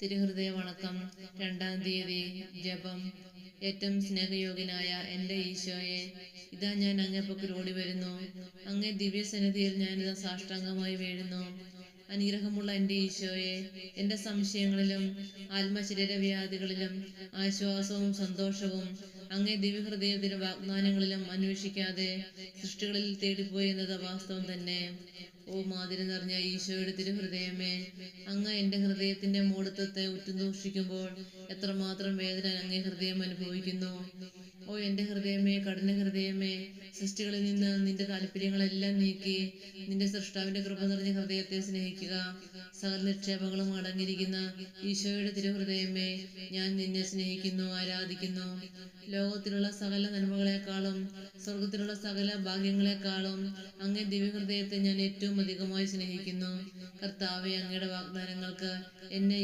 തിരുഹൃദയ വണക്കം രണ്ടാം തീയതി ജപം. ഏറ്റവും സ്നേഹയോഗ്യനായ എന്റെ ഈശോയെ ഇതാ ഞാൻ അങ്ങേപ്പക്കൽ ഓടി വരുന്നു അങ്ങേ ദിവ്യസന്നിധിയിൽ ഞാൻ ഞാനിതാ സാഷ്ടാംഗമായി വീഴുന്നു. അനുഗ്രഹമുള്ള എന്റെ ഈശോയെ എന്റെ സംശയങ്ങളിലും ആത്മശരീരവ്യാധികളിലും ആശ്വാസവും സന്തോഷവും അങ്ങേ ദിവ്യഹൃദയത്തിലും വാഗ്ദാനങ്ങളിലും അന്വേഷിക്കാതെ സൃഷ്ടികളിൽ തേടിപ്പോയി എന്നത് വാസ്തവം തന്നെ. ഓ മാതിരി നിറഞ്ഞ ഈശോയുടെ തിരുഹൃദയമേ അങ്ങ് എന്റെ ഹൃദയത്തിന്റെ മൂടത്വത്തെ ഉറ്റുനൂഷിക്കുമ്പോൾ എത്രമാത്രം വേദന അങ്ങേ ഹൃദയം അനുഭവിക്കുന്നു. ഓ എന്റെ ഹൃദയമേ കഠിന ഹൃദയമേ സൃഷ്ടികളിൽ നിന്ന് നിന്റെ താല്പര്യങ്ങളെല്ലാം നീക്കി നിന്റെ സൃഷ്ടാവിന്റെ കൃപ നിറഞ്ഞ ഹൃദയത്തെ സ്നേഹിക്കുക. സകല നിക്ഷേപങ്ങളും അടങ്ങിയിരിക്കുന്ന ഈശോയുടെ തിരുഹൃദയമേ ഞാൻ നിന്നെ സ്നേഹിക്കുന്നു ആരാധിക്കുന്നു. ലോകത്തിലുള്ള സകല നന്മകളെക്കാളും സ്വർഗത്തിലുള്ള സകല ഭാഗ്യങ്ങളെക്കാളും അങ്ങേ ദിവ്യഹൃദയത്തെ ഞാൻ ഏറ്റവും അധികമായി സ്നേഹിക്കുന്നു. കർത്താവെ അങ്ങയുടെ വാഗ്ദാനങ്ങൾക്ക് എന്നെ